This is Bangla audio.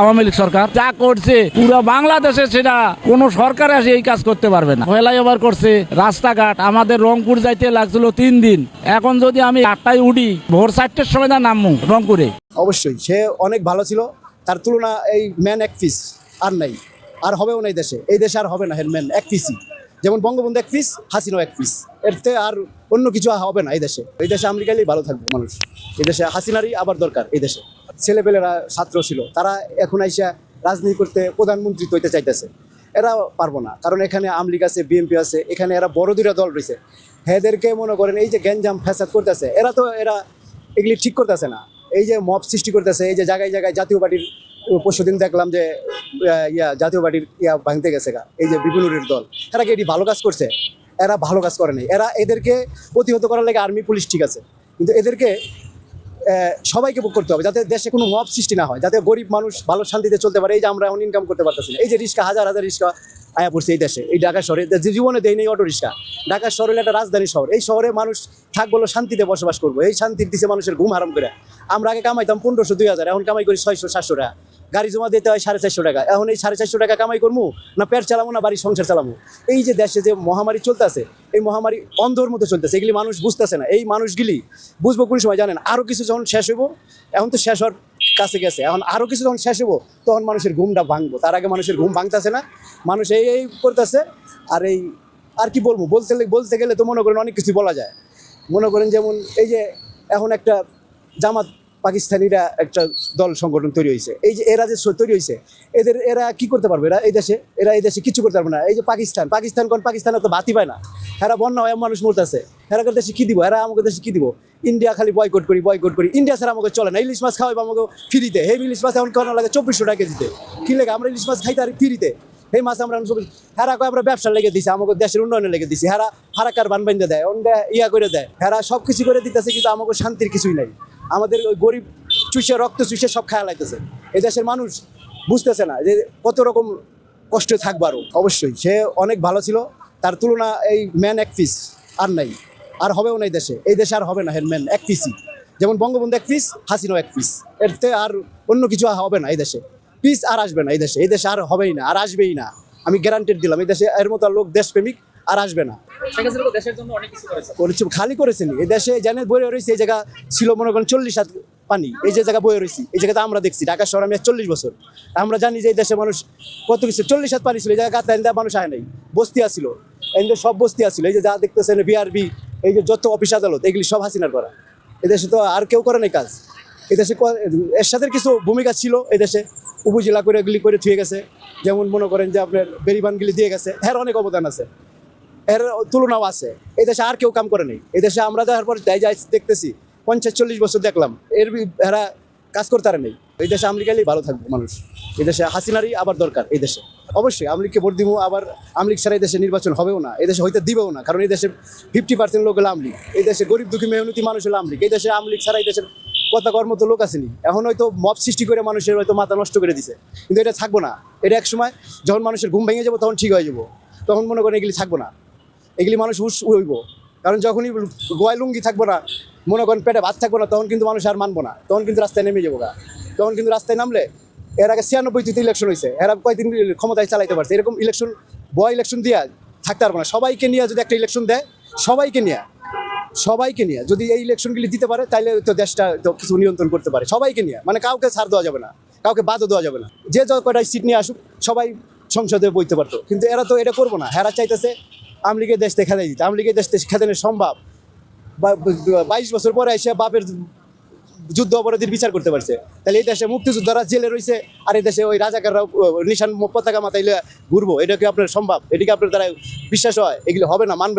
আওয়ামী লীগ সরকার যা করছে পুরো বাংলাদেশে সেটা কোন সরকার আসে এই কাজ করতে পারবে না। ফ্লাইওভার করছে রাস্তাঘাট আমাদের রংপুর যাইতে লাগছিল তিন দিন। এখন যদি আমি আটটায় উঠি ভোর চারটের সময় না নামবো রংপুরে। অবশ্যই সে অনেক ভালো ছিল। তার তুলনা এই ম্যান এক পিস আর নাই আর হবেও না এই দেশে। এই দেশে আর হবে না ম্যান এক পিসই। যেমন বঙ্গবন্ধু এক পিস হাসিনাও এক পিস এরতে আর অন্য কিছু হবে না এই দেশে। এই দেশে আমেরিকালেই ভালো থাকবে মানুষ। এই দেশে হাসিনারই আবার দরকার এই দেশে। ছেলেপেলেরা ছাত্র ছিল, তারা এখন আইসা রাজনীতি করতে প্রধানমন্ত্রী হইতে চাইতেছে। এরা পারব না, কারণ এখানে আমলিগ আছে বিএনপি আছে, এখানে এরা বড় দল রয়েছে। এদেরকে মনে করেন এই যে গ্যাঞ্জাম ফ্যাসাদ করতেছে, এরা তো এরা এগুলি ঠিক করতেছে না। এই যে মব সৃষ্টি করতেছে, এই যে জায়গায় জায়গায় জাতীয় পার্টির পরশু দিন দেখলাম যে ইয়া, জাতীয় পার্টির ইয়া ভাঙতে গেছে গা। এই যে বিপিনুরের দল। এরা কি এটি ভালো কাজ করছে? এরা ভালো কাজ করে নাই। এরা এদেরকে প্রতিহত করার লাগে আর্মি, পুলিশ ঠিক আছে। কিন্তু এদেরকে সবাইকে বুক করতে হবে যাতে দেশে কোনো মব সৃষ্টি না হয়, যাতে গরিব মানুষ ভালো শান্তিতে চলতে পারে। এই যে আমরা এখন ইনকাম করতে পারতেছি না। এই যে রিক্সা, হাজার হাজার রিক্সা আয়া পড়ছে এই দেশে, এই ঢাকা শহরে। যে জীবনে দেয় নেই অটো রিক্সা। ঢাকা শহর একটা রাজধানী শহর। এই শহরে মানুষ থাকব শান্তিতে বসবাস করব। এই শান্তির দিছে মানুষের ঘুম হারাম করে। আমরা আগে কামাইতাম পনেরোশো, দুই হাজার। এখন কামাই করি ছয়শো, সাতশো টাকা। গাড়ি জমা দিতে হয় সাড়ে চারশো টাকা। এখন এই সাড়ে চারশো টাকা কামাই করব না পেট চালাবো না বাড়ির সংসার চালাবো এই যে দেশে যে মহামারী চলতেছে, এই মহামারী অন্ধর মতো চলতেছে, এগুলি মানুষ বুঝতেছে না। এই মানুষগুলি বুঝব কোন সময় জানেন? আরও কিছু যখন শেষ হইব, এখন তো শেষ হওয়ার কাছে গেছে। এখন আরও কিছু যখন শেষ হব তখন মানুষের ঘুমটা ভাঙবো। তার আগে মানুষের ঘুম ভাঙতেছে না। মানুষ এই এই করতেছে। আর এই, আর কি বলব? বলতে বলতে গেলে তো মনে করেন অনেক কিছু বলা যায়। মনে করেন যেমন এই যে এখন একটা জামাত পাকিস্তানিরা একটা দল সংগঠন তৈরি হয়েছে। এই যে এরা যে তৈরি হয়েছে, এদের, এরা কি করতে পারবে? এরা এই দেশে, এরা এই দেশে কিছু করতে পারবে না। এই যে পাকিস্তান পাকিস্তান কোন পাকিস্তানে তো ভাতি পায় না। এরা বন্যা হয় মানুষ মরতেছে। এরা দেশে কি দিব? এরা আমাকে দেশে কি দিব? ইন্ডিয়া খালি বয়কট করি বয়কট করি। ইন্ডিয়া ছাড়া আমাকে চলে না। ইলিশ মাছ খাওয়াইবো আমাকে ফ্রিতে। এই ইলিশ মাছ এখন কেন লাগে? চব্বিশশো টাকা কেজিতে। কি লাগে? আমরা ইলিশ মাছ খাইতে আর ফ্রিতে। এই মাছ আমরা চব্বিশ হেরা কয় আমরা ব্যবসা লেগে দিছি, আমাকে দেশের উন্নয়নে লেগে দিছি। হেরা হারাকার বান বান্ধে দেয় অন্যা ইয়া করে দেয়। হেরা সব কিছু করে দিতেছে, কিন্তু আমাকে শান্তির কিছুই নাই। আমাদের ওই গরিব চুষে, রক্ত চুষে সব খায়া লাগতেছে। এই দেশের মানুষ বুঝতেছে না যে কত রকম কষ্ট থাকবে আরও অবশ্যই, সে অনেক ভালো ছিল, তার তুলনা এই ম্যান এক পিস আর নাই, আর হবেও না এই দেশে। এই দেশে আর হবে না হের ম্যান, এক পিসই। যেমন বঙ্গবন্ধু এক পিস, হাসিনাও এক পিস। এরতে আর অন্য কিছু হবে না এই দেশে। পিস আর আসবে না এই দেশে এই দেশে আর হবেই না, আর আসবেই না। আমি গ্যারান্টেড দিলাম, এই দেশে এর মতো লোক দেশপ্রেমিক আর আসবে না। করেছে। খালি করেছেনি। এই দেশে জানে বয়ে রয়েছে, এই জায়গা ছিল মনে করেন চল্লিশ হাত পানি। এই যে জায়গা বয়ে রয়েছি, এই জায়গাতে আমরা দেখছি, ঢাকা শহর আমি চল্লিশ বছর। আমরা জানি যে এই দেশে মানুষ কত কিছু, চল্লিশ হাত পানি ছিল, এই জায়গা গাতা মানুষ আয় নাই। বস্তি আসছিল এনদে সব বস্তি আসছিল এই যে যা দেখতেছেন বিআরবি এই যে যত অফিস আদালত, এগুলি সব হাসিনার করা। এদেশে তো আর কেউ করে নাই কাজ। এদেশে এরশাদের কিছু ভূমিকা ছিল এদেশে উপজেলা করে এগুলি করে থুয়ে গেছে। যেমন মনে করেন যে আপনার বেরিবানগুলি দিয়ে গেছে। এর অনেক অবদান আছে। এর তুলনাও আছে। এই দেশে আর কেউ কাম করে নেই। এই দেশে আমরা দেখার পর যাই যাই দেখতেছি, পঞ্চাশ, চল্লিশ বছর দেখলাম, এর এরা কাজ করতে পারে নেই। এই দেশে আমলিগালেই ভালো থাকবে মানুষ। এই দেশে হাসিনারই আবার দরকার এই দেশে। অবশ্যই আমলিগকে ভোট দিব, আবার আমলিগ ছাড়া এই দেশে নির্বাচন হবেও না। এই দেশে হইতে দিবেও না, কারণ এই দেশে ফিফটি পার্সেন্ট লোক হলো আমলিগ এই দেশে গরিব দুঃখী মেহনতি মানুষ হলো আমলিগ এই দেশে আমলিগ ছাড়া এই দেশের কথা কর্ম তো লোক আসেনি। এখন হয়তো মব সৃষ্টি করে মানুষের হয়তো মাথা নষ্ট করে দিছে। কিন্তু এটা থাকব না। এটা এক সময় যখন মানুষের ঘুম ভেঙে যাব, তখন ঠিক হয়ে যাব। তখন মনে করেন এগুলি থাকব না। এগুলি মানুষ উস উড়ইব। কারণ যখনই গোয়ায় লুঙ্গি থাকব না, মনে করেন পেটে ভাত থাকব না, তখন কিন্তু মানুষ আর মানবো না। তখন কিন্তু রাস্তায় নেমে যাব গা। তখন কিন্তু রাস্তায় নামলে এর আগে ছিয়ানব্বই তিতে ইলেকশন হয়েছে এরা কয়েকদিন ক্ষমতায় চালাইতে পারছে। এরকম ইলেকশন বয় ইলেকশন দিয়া থাকতে পারব না। সবাইকে নিয়ে যদি একটা ইলেকশন দেয়, সবাইকে নিয়ে সবাইকে নিয়ে যদি এই ইলেকশনগুলি দিতে পারে তাহলে তো দেশটা তো কিছু নিয়ন্ত্রণ করতে পারে। সবাইকে নিয়ে মানে কাউকে ছাড় দেওয়া যাবে না, কাউকে বাদও দেওয়া যাবে না। যে কটাই সিট নিয়ে আসুক, সবাই সংসদে বইতে পারতো। কিন্তু এরা তো এটা করব না। হেরা চাইতেছে আমলিগের দেশ দেখা দেয় দিতে। আমলিকে দেশ খেদানো সম্ভব। বাইশ বছর পরে এসে বাপের যুদ্ধ অপরাধীর বিচার করতে পারছে। তাহলে এই দেশে মুক্তিযোদ্ধারা জেলে রয়েছে, আর এই দেশে ওই রাজাকাররা নিশান পতাকা মাথায় ঘুরবো। এটা কি আপনার সম্ভব? এটা কি আপনার দ্বারা বিশ্বাস হয়? এগুলো হবে না, মানবে